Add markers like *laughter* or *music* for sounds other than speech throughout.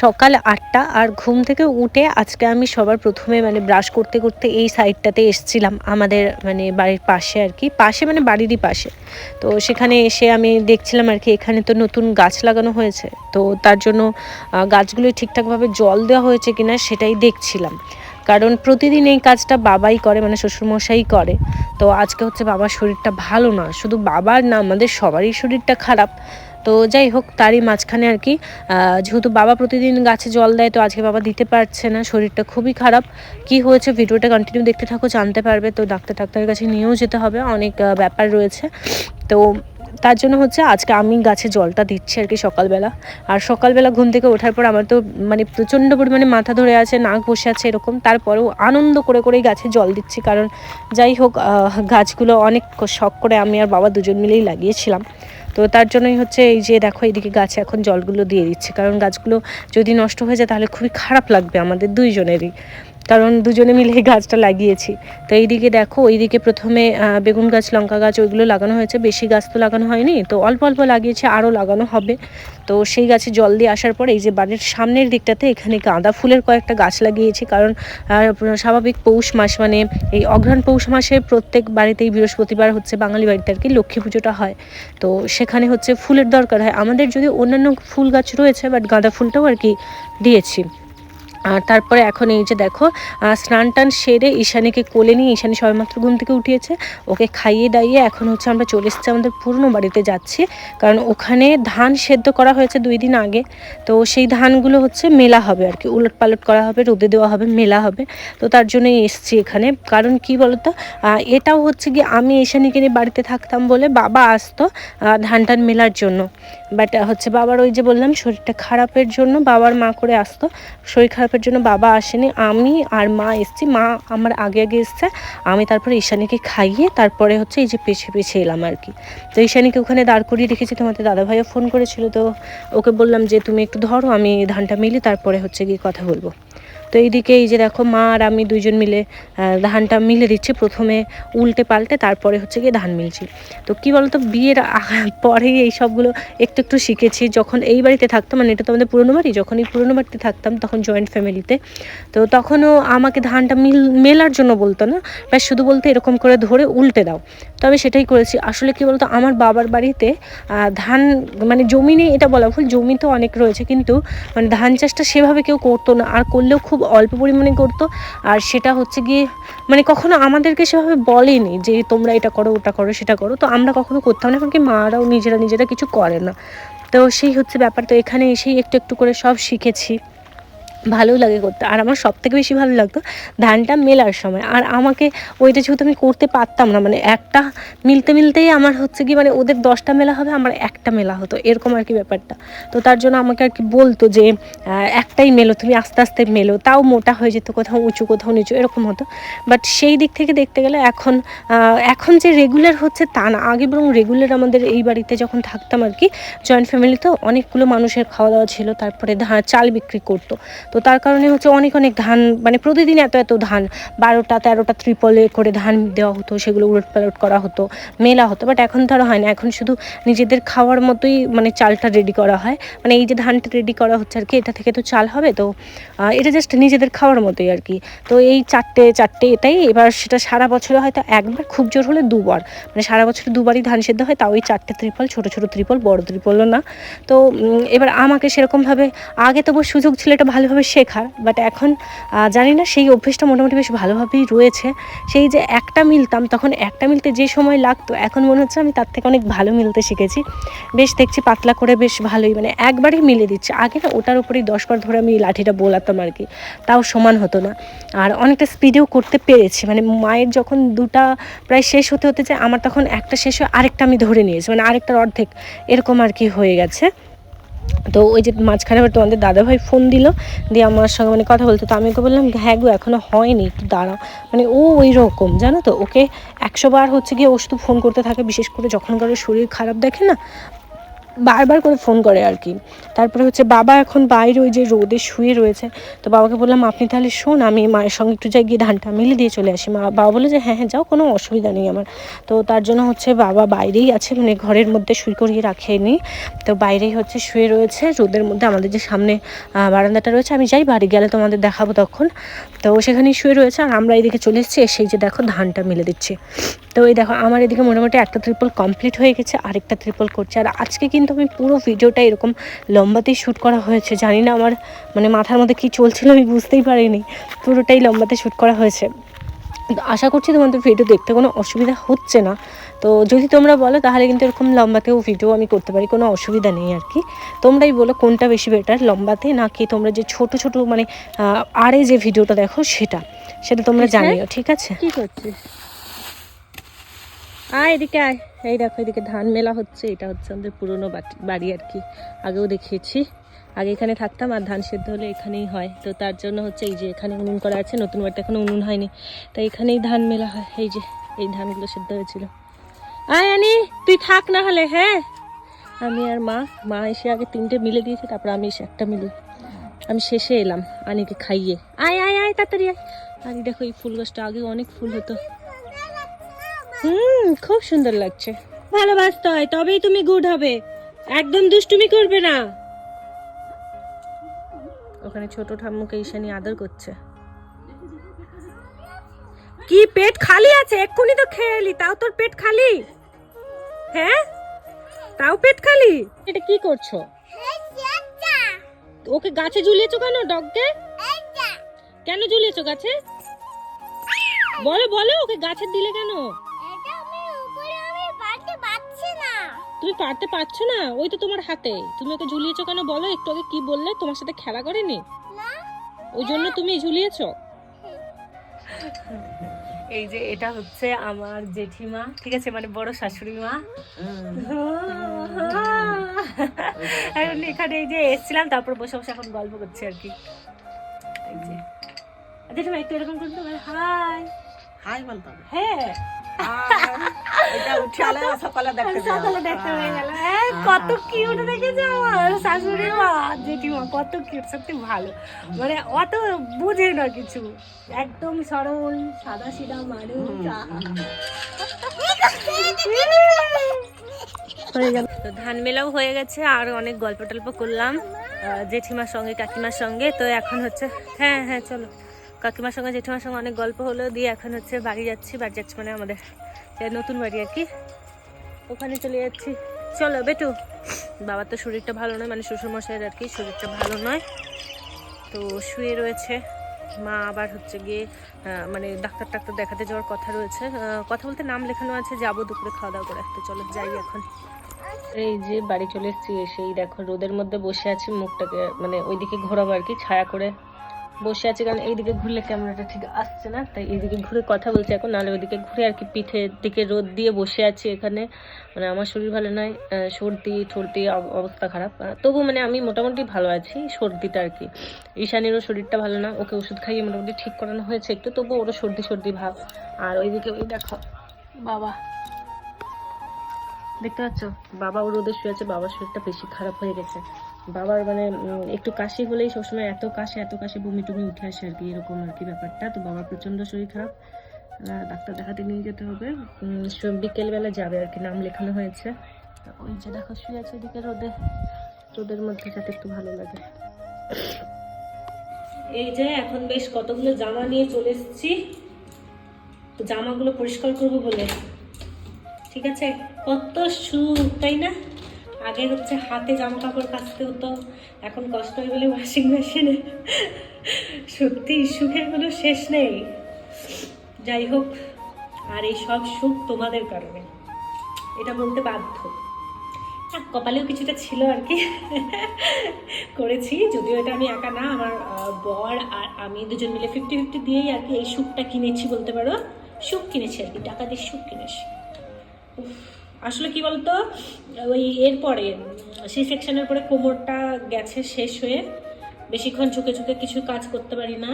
সকাল আটটা আর ঘুম থেকে উঠে আজকে আমি সবার প্রথমে মানে ব্রাশ করতে করতে এই সাইডটাতে এসছিলাম আমাদের মানে বাড়ির পাশে আর কি। পাশে মানে বাড়িরই পাশে। তো সেখানে এসে আমি দেখছিলাম আর কি, এখানে তো নতুন গাছ লাগানো হয়েছে। তো তার জন্য গাছগুলো ঠিকঠাকভাবে জল দেওয়া হয়েছে কিনা সেটাই দেখছিলাম। কারণ প্রতিদিন এই কাজটা বাবাই করে মানে শ্বশুরমশাই করে। তো আজকে হচ্ছে বাবার শরীরটা ভালো না। শুধু বাবার না, আমাদের সবারই শরীরটা খারাপ। তো যাই হোক, তারই মাঝখানে আর কি যেহেতু বাবা প্রতিদিন গাছে জল দেয়, তো আজকে বাবা দিতে পারছে না, শরীরটা খুবই খারাপ। কি হয়েছে ভিডিওটা কন্টিনিউ দেখতে থাকো, জানতে পারবে। তো ডাক্তার ডাক্তারের কাছে নিয়েও যেতে হবে, অনেক ব্যাপার রয়েছে। তো তার জন্য হচ্ছে আজকে আমি গাছে জলটা দিচ্ছি আর কি সকালবেলা। আর সকালবেলা ঘুম থেকে ওঠার পর আমার তো মানে প্রচণ্ড পরিমাণে মাথা ধরে আছে, নাক বসে আছে, এরকম। তারপরেও আনন্দ করে করেই গাছে জল দিচ্ছি, কারণ যাই হোক গাছগুলো অনেক শখ করে আমি আর বাবা দুজন মিলেই লাগিয়েছিলাম। তো তার জন্যই হচ্ছে এই যে দেখো এইদিকে গাছে এখন জলগুলো দিয়ে দিচ্ছে। কারণ গাছগুলো যদি নষ্ট হয়ে যায় তাহলে খুবই খারাপ লাগবে আমাদের দুইজনেরই। কারণ দুজনে মিলে এই গাছটা লাগিয়েছি। তো এইদিকে দেখো ওইদিকে প্রথমে বেগুন গাছ, লঙ্কা গাছ, ওইগুলো লাগানো হয়েছে। বেশি গাছ তো লাগানো হয়নি, তো অল্প অল্প লাগিয়েছে, আরও লাগানো হবে। তো সেই গাছে জল দিয়ে আসার পরে এই যে বাড়ির সামনের দিকটাতে এখানে গাঁদা ফুলের কয়েকটা গাছ লাগিয়েছি। কারণ স্বাভাবিক পৌষ মাস মানে এই অঘ্রাণ পৌষ মাসে প্রত্যেক বাড়িতেই বৃহস্পতিবার হচ্ছে বাঙালি বাড়িতে আর কি লক্ষ্মী পুজোটা হয়। তো সেখানে হচ্ছে ফুলের দরকার হয়। আমাদের যদি অন্যান্য ফুল গাছ রয়েছে, বাট গাঁদা ফুলটাও আর কি দিয়েছি। তারপরে এখন এই যে দেখো স্নান টান সেরে ঈশানীকে কোলে নিয়ে, ঈশানী সবেমাত্র ঘুম থেকে উঠিয়েছে। ওকে খাইয়ে দাইয়ে এখন হচ্ছে আমরা চলে এসেছি আমাদের পুরনো বাড়িতে যাচ্ছি। কারণ ওখানে ধান সেদ্ধ করা হয়েছে দুই দিন আগে। তো সেই ধানগুলো হচ্ছে মেলা হবে আর কি। উলট পালট করা হবে, রোদে দেওয়া হবে, মেলা হবে। তো তার জন্যই এসছি এখানে। কারণ কি বলতো এটাও হচ্ছে কি আমি ঈশানীকে নিয়ে বাড়িতে থাকতাম বলে বাবা আসতো ধান টান মেলার জন্য। বাট হচ্ছে বাবার ওই যে বললাম, শরীরটা খারাপের জন্য বাবার মা করে আসতো। শরীর খারাপের জন্য বাবা আসেনি, আমি আর মা এসছি, মা আমার আগে আগে এসছে, আমি তারপরে ঈশানীকে খাইয়ে তারপরে হচ্ছে এই যে পিছিয়ে পিছিয়ে এলাম আর কি। তো ঈশানীকে ওখানে দাঁড় করিয়ে রেখেছি, তোমাদের দাদাভাইও ফোন করেছিল, তো ওকে বললাম যে তুমি একটু ধরো, আমি ধানটা মিলি, তারপরে হচ্ছে গিয়ে কথা বলব। তো এইদিকে এই যে দেখো মা আর আমি দুইজন মিলে ধানটা মিলে দিচ্ছি। প্রথমে উল্টে পাল্টে, তারপরে হচ্ছে গিয়ে ধান মিলছি। তো কি বলতো, বিয়ের পরেই এই সবগুলো একটু একটু শিখেছি। যখন এই বাড়িতে থাকতাম মানে এটা তো আমাদের পুরনো বাড়ি, যখন এই পুরনো বাড়িতে থাকতাম, তখন জয়েন্ট ফ্যামিলিতে তো তখনও আমাকে ধানটা মিল, মেলার জন্য বলতো না, ব্যাস শুধু বলতে এরকম করে ধরে উল্টে দাও। তো আমি সেটাই করেছি। আসলে কি বলতো, আমার বাবার বাড়িতে ধান মানে জমি নেই এটা বলা ভুল, জমি তো অনেক রয়েছে, কিন্তু মানে ধান চাষটা সেভাবে কেউ করতো না। আর করলেও খুব অল্প পরিমাণে করতো। আর সেটা হচ্ছে গিয়ে মানে কখনো আমাদেরকে সেভাবে বলেনি যে তোমরা এটা করো, ওটা করো, সেটা করো। তো আমরা কখনো করতাম না, কারণ কি মারাও নিজেরা নিজেরা কিছু করে না। তো সেই হচ্ছে ব্যাপার। তো এখানে এসেই একটু একটু করে সব শিখেছি। ভালোই লাগে করতে। আর আমার সব থেকে বেশি ভালো লাগতো ধানটা মেলার সময়। আর আমাকে ওইটা যেহেতু আমি করতে পারতাম না মানে একটা মিলতে মিলতেই আমার হচ্ছে কি মানে ওদের দশটা মেলা হবে, আমার একটা মেলা হতো, এরকম আর কি ব্যাপারটা। তো তার জন্য আমাকে আর কি বলতো যে একটাই মেলো, তুমি আস্তে আস্তে মেলো, তাও মোটা হয়ে যেত কোথাও, উঁচু কোথাও, নিচু, এরকম হতো। বাট সেই দিক থেকে দেখতে গেলে এখন এখন যে রেগুলার হচ্ছে তা না। আগে বরং রেগুলার আমাদের এই বাড়িতে যখন থাকতাম আর কি জয়েন্ট ফ্যামিলি তো অনেকগুলো মানুষের খাওয়া দাওয়া ছিল, তারপরে ধান, চাল বিক্রি করতো। তো তার কারণে হচ্ছে অনেক অনেক ধান মানে প্রতিদিন এত এত ধান, বারোটা তেরোটা ত্রিপলে করে ধান দেওয়া হতো, সেগুলো উলট পালট করা হতো, মেলা হতো বাট এখন ধরো হয় না, এখন শুধু নিজেদের খাওয়ার মতোই মানে চালটা রেডি করা হয় মানে এই যে ধানটা রেডি করা হচ্ছে আর কি, এটা থেকে তো চাল হবে, তো এটা জাস্ট নিজেদের খাওয়ার মতোই আর কি, তো এই চারটে চারটে এটাই, এবার সেটা সারা বছরে হয়তো একবার খুব জোর হলে দুবার মানে সারা বছরে দুবারই ধান সেদ্ধ হয়, তাও ওই চারটে ত্রিপল ছোটো ছোটো ত্রিপল বড় ত্রিপলও না, তো এবার আমাকে সেরকমভাবে, আগে তবু সুযোগ ছিল এটা ভালোভাবে শেখার বাট এখন জানি না, সেই অভ্যেসটা মোটামুটি বেশ ভালোভাবেই রয়েছে। সেই যে একটা মিলতাম, তখন একটা মিলতে যে সময় লাগতো, এখন মনে হচ্ছে আমি তার থেকে অনেক ভালো মিলতে শিখেছি। বেশ দেখছি পাতলা করে বেশ ভালোই মানে একবারই মিলে দিচ্ছে। আগে না ওটার উপরেই দশবার ধরে আমি লাঠিটা বোলাতাম আর কি, তাও সমান হতো না। আর অনেকটা স্পিডেও করতে পেরেছি মানে মায়ের যখন দুটা প্রায় শেষ হতে হতে যায় আমার তখন একটা শেষ হয়ে আরেকটা আমি ধরে নিয়েছি মানে আরেকটার অর্ধেক, এরকম আর কি হয়ে গেছে। তো ওই যে মাঝখানে আবার তোমাদের দাদাভাই ফোন দিল, দিয়ে আমার সঙ্গে মানে কথা বলতো, তো আমি ওকে বললাম হ্যাঁ গো এখনও হয়নি, একটু দাঁড়াও। মানে ও ওই রকম, জানো তো? ওকে একশো বার হচ্ছে গিয়ে ও শুধু ফোন করতে থাকে, বিশেষ করে যখন কারোর শরীর খারাপ দেখে না বারবার করে ফোন করে আর কি। তারপরে হচ্ছে বাবা এখন বাইরে ওই যে রোদে শুয়ে রয়েছে, তো বাবাকে বললাম, আপনি তাহলে শোন, আমি মায়ের সঙ্গে একটু যাই গিয়ে ধানটা মিলে দিয়ে চলে আসি। মা, বাবা বলে যে হ্যাঁ হ্যাঁ যাও, কোনো অসুবিধা নেই আমার। তো তার জন্য হচ্ছে বাবা বাইরেই আছে মানে ঘরের মধ্যে শুয়ে করিয়ে রাখেনি। তো বাইরেই হচ্ছে শুয়ে রয়েছে, রোদের মধ্যে আমাদের যে সামনে বারান্দাটা রয়েছে, আমি যাই বাড়ি গেলে তোমাদের দেখাবো তখন। তো সেখানেই শুয়ে রয়েছে, আর আমরা এদিকে চলে এসেছি এসেই যে দেখো ধানটা মেলে দিচ্ছি। তো এই দেখো, আমার এদিকে মোটামুটি একটা ত্রিপল কমপ্লিট হয়ে গেছে, আরেকটা ত্রিপল করছে। আর আজকে কিন্তু আমি পুরো ভিডিওটা এরকম লম্বাতেই শ্যুট করা হয়েছে। জানি না আমার মানে মাথার মধ্যে কী চলছিল আমি বুঝতেই পারিনি। পুরোটাই লম্বাতে শ্যুট করা হয়েছে। আশা করছি তোমাদের ভিডিও দেখতে কোনো অসুবিধা হচ্ছে না। তো যদি তোমরা বলো তাহলে কিন্তু এরকম লম্বাতেও ভিডিও আমি করতে পারি কোনো অসুবিধা নেই আর কি। তোমরাই বলো কোনটা বেশি বেটার লম্বাতে নাকি তোমরা যে ছোট ছোট মানে আরে যে ভিডিওটা দেখো সেটা। সেটা তোমরা জানিও ঠিক আছে? কি করছিস আয় এদিকে আয়। এই দেখো, এদিকে ধান মেলা হচ্ছে, এটা হচ্ছে আমাদের পুরনো বাড়ি আর কি। আগেও দেখিয়েছি। আগে এখানে থাকতাম আর ধান সেদ্ধ হলে এখানেই হয়। তো তার জন্য হচ্ছে এই যে এখানে উনুন করা আছে, নতুন বাড়িতে এখনও উনুন হয়নি। তাই এখানেই ধান মেলা হয়। এই যে, এই ধানগুলো সেদ্ধ হয়েছিল। আয় আনি, তুই থাক না হলে হ্যাঁ? আমি আর মা মা এসে আগে তিনটে মিলে দিয়েছে, তারপর আমি এসে একটা মিলে। আমি শেষে এলাম আনিকে খাইয়ে। আয় আয় আয়, তাড়াতাড়ি আয়। আনি দেখো, এই ফুল গাছটা আগে অনেক ফুল হতো। হুম, খুব সুন্দর লাগছে। ভালোবাসতে হয় তবেই তুমি গুড হবে। একদম দুষ্টুমি করবে না। ওখানে ছোট ঠাম্মুকে ঈশানি আদর করছে। কি, পেট খালি আছে? এক্ষুনি তো খেয়ে এলি, তাও তোর পেট খালি? হ্যাঁ? তাও পেট খালি? এটা কি করছ? ওকে গাছে ঝুলিয়েছো কেন, ডগকে? কেন ঝুলিয়েছো গাছে? বলো বলো, ওকে গাছে দিলে কেন? তুমি পারতে পারছ না? ওই তো তোমার হাতে। তুমি ওকে ঝুলিয়েছো কেন বলো? একটু আগে কি বললে? তোমার সাথে খেলা করেনি? ওই জন্য তুমি ঝুলিয়েছো? এই যে এটা হচ্ছে আমার জেঠিমা। ঠিক আছে? মানে বড় শাশুড়ি মা। এখন এখানে এই যে এসেছিলাম তারপর বসে বসে এখন গল্প করছি আর কি। এই যে। জেঠিমা একটু এরকম করতে হাই হাই বলতাম হ্যাঁ। এটা উঠালে সকালে দেখতে সকালে দেখতে হয়ে গেল। কত কিউট দেখেছে আমার? শাশুড়ি মা জেঠিমা কত কিউট সত্যি ভালো। মানে অত বুঝে না কিছু। একদম সরল সাদা সিধা মানুষ হয়ে গেল। তো ধান মেলাও হয়ে গেছে আর অনেক গল্প টল্প করলাম আহ, জেঠিমার সঙ্গে কাকিমার সঙ্গে। তো এখন হচ্ছে হ্যাঁ হ্যাঁ চলো। কাকিমার সঙ্গে জেঠিমার সঙ্গে অনেক গল্প হলো দিয়ে এখন হচ্ছে বাড়ি যাচ্ছি বাড়ি যাচ্ছি মানে আমাদের নতুন বাড়ি আর কি। ওখানে চলে যাচ্ছি। চলো, বেটু। বাবার তো শরীরটা ভালো নয় মানে শ্বশুরমশাইয়ের আর কি শরীরটা ভালো নয়। তো শুয়ে রয়েছে। মা আবার হচ্ছে গিয়ে মানে ডাক্তার টাক্তার দেখাতে যাওয়ার কথা রয়েছে। কথা বলতে নাম লেখানো আছে, যাব দুপুরে খাওয়া দাওয়া করে। তো চলো যাই এখন। এই যে বাড়ি চলে এসেছি, এসেই দেখো, রোদের মধ্যে বসে আছি, মুখটাকে মানে ওইদিকে ঘোরাবো আর কি, ছায়া করে বসে আছে, কারণ এইদিকে ঘুরলে ক্যামেরাটা ঠিক আসছে না, তাই এইদিকে ঘুরে কথা বলছি এখন। নাহলে ওইদিকে ঘুরে আর কি পিঠের দিকে রোদ দিয়ে বসে আছি এখানে। মানে আমার শরীর ভালো নয় সর্দি ঠর্দি অব- অবস্থা খারাপ। তবু মানে আমি মোটামুটি ভালো আছি, সর্দিটা আর কি। ঈশানীরও শরীরটা ভালো না, ওকে ওষুধ খাইয়ে মোটামুটি ঠিক করানো হয়েছে একটু তবু ওরও সর্দি সর্দি ভাব। আর ওইদিকে ওই দেখো, বাবা। দেখতে পাচ্ছ? বাবা ও রোদে শুয়ে আছে, বাবার শরীরটা বেশি খারাপ হয়ে গেছে। বাবার মানে একটু কাশি হলেই সবসময় এত কাশি এত কাশি বমি টুমি উঠে আসে আর কি, এরকম আর কি ব্যাপারটা। তো বাবার প্রচণ্ড শরীর খারাপ। ডাক্তার দেখাতে নিয়ে যেতে হবে। বিকেলবেলা যাবে আর কি, নাম লেখানো হয়েছে। ওই যে দেখো, শুয়ে আছে এদিকে রোদে। রোদের মধ্যে যাতে একটু ভালো লাগে। এই যে এখন বেশ কতগুলো জামা নিয়ে চলে এসেছি। জামাগুলো পরিষ্কার করব বলে। ঠিক আছে? কত সুখ, তাই না? আগে হচ্ছে হাতে জামা কাপড় কাচতে হতো, এখন কষ্ট হয়ে গেলে ওয়াশিং মেশিনে সত্যি, সুখের কোনো শেষ নেই। যাই হোক, আর এই সব সুখ তোমাদের কারণে। এটা বলতে বাধ্য। কপালেও কিছুটা ছিল আর কি। করেছি, যদিও এটা আমি একা না, আমার বর আর আমি দুজন মিলে ফিফটি ফিফটি দিয়েই আর কি এই সুখটা কিনেছি বলতে পারো। সুখ কিনেছি আর কি, টাকা দিয়ে সুখ কিনেছি। আসলে কি বলতো? ওই এরপরে সি সেকশনের পরে কোমরটা গেছে শেষ হয়ে, বেশিক্ষণ ঝুঁকে ঝুঁকে কিছু কাজ করতে পারি না।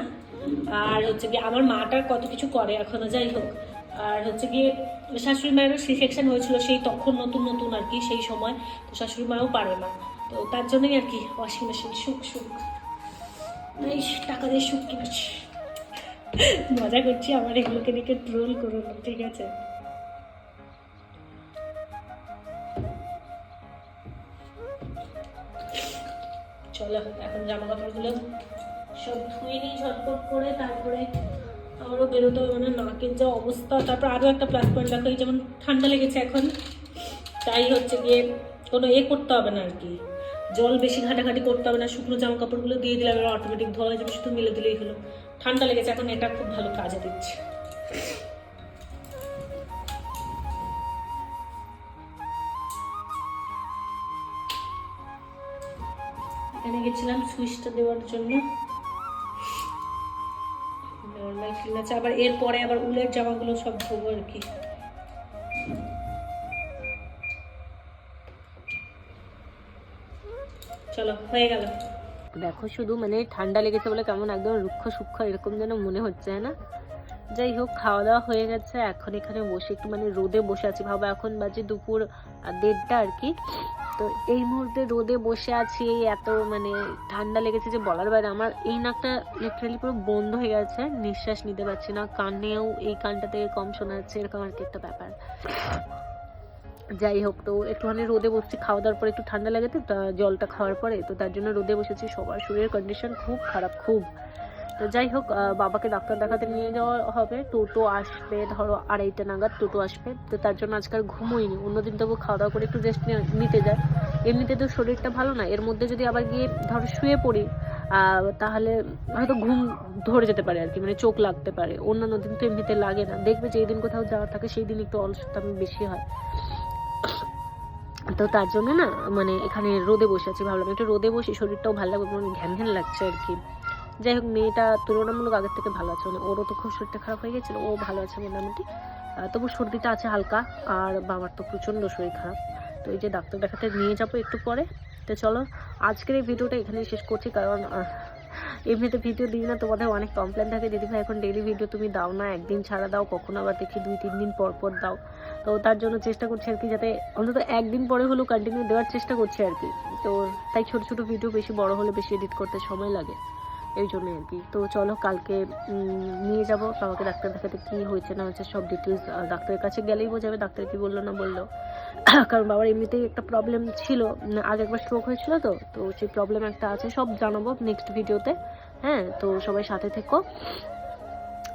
আর হচ্ছে কি আমার মাটা কত কিছু করে এখনও, যাই হোক। আর হচ্ছে গিয়ে শাশুড়ি মায়েরও সি সেকশন হয়েছিল, সেই তখন নতুন নতুন আর কি, সেই সময়। তো শাশুড়ি মাও পারে না। তো তার জন্যই আর কি ওয়াশিং মেশিন সুখ সুখ। টাকা দিয়ে সুখ কিনেছি। মজা করছি আমার এগুলোকে দেখে ট্রোল করুন, ঠিক আছে? চলো এখন জামা কাপড়গুলো সব ধুয়ে নিই ঝটপট করে তারপরে আমারও বেরোতে হবে। মানে নাকের যা অবস্থা, তারপর আরও একটা প্লাস পয়েন্ট এই যেমন ঠান্ডা লেগেছে এখন, তাই হচ্ছে গিয়ে কোনো এ করতে হবে না আর কি। জল বেশি ঘাটাঘাটি করতে হবে না, শুকনো জামা কাপড়গুলো দিয়ে দিলে অটোমেটিক ধোয়া যাবে, শুধু মেলে দিলেই হলো। ঠান্ডা লেগেছে, এখন এটা খুব ভালো কাজে দিচ্ছে। এখানে গেছিলাম সুইচটা দেওয়ার জন্য। নর্মাল ঠিক আছে। আবার এরপরে আবার উলের জামাগুলো সব ধোবো আর কি। চলো, হয়ে গেল। দেখো শুধু মানে ঠান্ডা লেগেছে বলে কেমন একদম রুক্ষ সূক্ষ্ম এরকম যেন মনে হচ্ছে, না? যাই হোক খাওয়া দাওয়া হয়ে গেছে। এখন এখানে বসে একটু মানে রোদে বসে আছি। ভাবো, এখন বাজে দুপুর দেড়টা আর কি। তো এই মুহূর্তে রোদে বসে আছি। এত মানে ঠান্ডা লেগেছে যে বলার বাইরে আমার এই নাকটা লিটারালি পুরো বন্ধ হয়ে গেছে। নিঃশ্বাস নিতে পারছি না। কানেও এই কানটা থেকে কম শোনা যাচ্ছে। এরকম আর কি একটা ব্যাপার। যাই হোক তো একটুখানি রোদে বসছি। খাওয়া দাওয়ার পরে একটু ঠান্ডা লাগে তা জলটা খাওয়ার পরে, তো তার জন্য রোদে বসেছি। সবার শরীরের কন্ডিশন খুব খারাপ, খুব। তো যাই হোক বাবাকে ডাক্তার দেখাতে নিয়ে যাওয়া হবে। টোটো আসবে, ধরো আড়াইটা নাগাদ টোটো আসবে। তো তার জন্য আজকাল ঘুমোইনি অন্যদিন তবু খাওয়া দাওয়া করে একটু রেস্ট নিতে যায়। এমনিতে তো শরীরটা ভালো না। এর মধ্যে যদি আবার গিয়ে ধরো শুয়ে পড়ি তাহলে হয়তো ঘুম ধরে যেতে পারে আর কি মানে চোখ লাগতে পারে। অন্যান্য দিন তো এমনিতে লাগে না। দেখবে যেই দিন কোথাও যাওয়ার থাকে, সেই দিন একটু অলসতামি বেশি হয়। তো তার জন্য না মানে এখানে রোদে বসে আছি। ভাবলাম একটু রোদে বসে, শরীরটাও ভালো লাগবে মানে ঘ্যান ঘ্যান লাগছে আর কি যাই হোক মেয়েটা তুলনামূলক আগের থেকে ভালো আছে। মানে ওরও তো খুব শরীরটা খারাপ হয়ে গেছিল, ও ভালো আছে মোটামুটি। তবু সর্দিটা আছে হালকা, আর বাবার তো প্রচণ্ড শরীর খারাপ। তো এই যে ডাক্তার দেখাতে নিয়ে যাব একটু পরে। তো চলো, আজকের এই ভিডিওটা এখানেই শেষ করছি, কারণ এমনিতে ভিডিও দিই না, তোমাদের অনেক কমপ্লেন থাকে। দিদি ভাই এখন ডেইলি ভিডিও তুমি দাও না, একদিন ছাড়া দাও, কখনো আবার দেখি দুই, তিন দিন পর পর দাও। তো তার জন্য চেষ্টা করছি আর কি, যাতে অন্তত একদিন পরে হলেও কন্টিনিউ দেওয়ার চেষ্টা করছি আর কি। তো তাই ছোট ছোট ভিডিও বেশি বড় হলে বেশি এডিট করতে সময় লাগে। এই জন্যই আর কি। তো চলো কালকে নিয়ে যাব। বাবাকে ডাক্তার দেখাতে কি হয়েছে, না হয়েছে, সব ডিটেলস ডাক্তারের কাছে গেলেই বোঝাবে। ডাক্তার কি বলল, না বলল। *coughs* কারণ বাবার এমনিতেই একটা প্রবলেম ছিল। আগে একবার স্ট্রোক হয়েছিল তো তো সেই প্রবলেম একটা আছে, সব জানাব নেক্সট ভিডিওতে হ্যাঁ তো সবাই সাথে থেকো।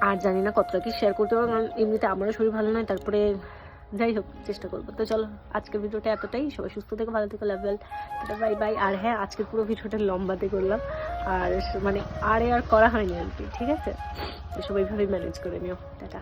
আর জানি না কতটা কি শেয়ার করতে পারব, কারণ এমনিতে আমারও শরীর ভালো নয়, তারপরে যাই হোক, চেষ্টা করব। তো চলো, আজকের ভিডিওটা এতটাই। সবাই সুস্থ থেকে, ভালো থেকে লেভেল বাই বাই আর হ্যাঁ আজকের পুরো ভিডিওটা লম্বাতে করলাম। আর মানে আরে আর করা হয়নি আর কি, ঠিক আছে? তো সবাই ভাবে ম্যানেজ করে নিও। টাটা।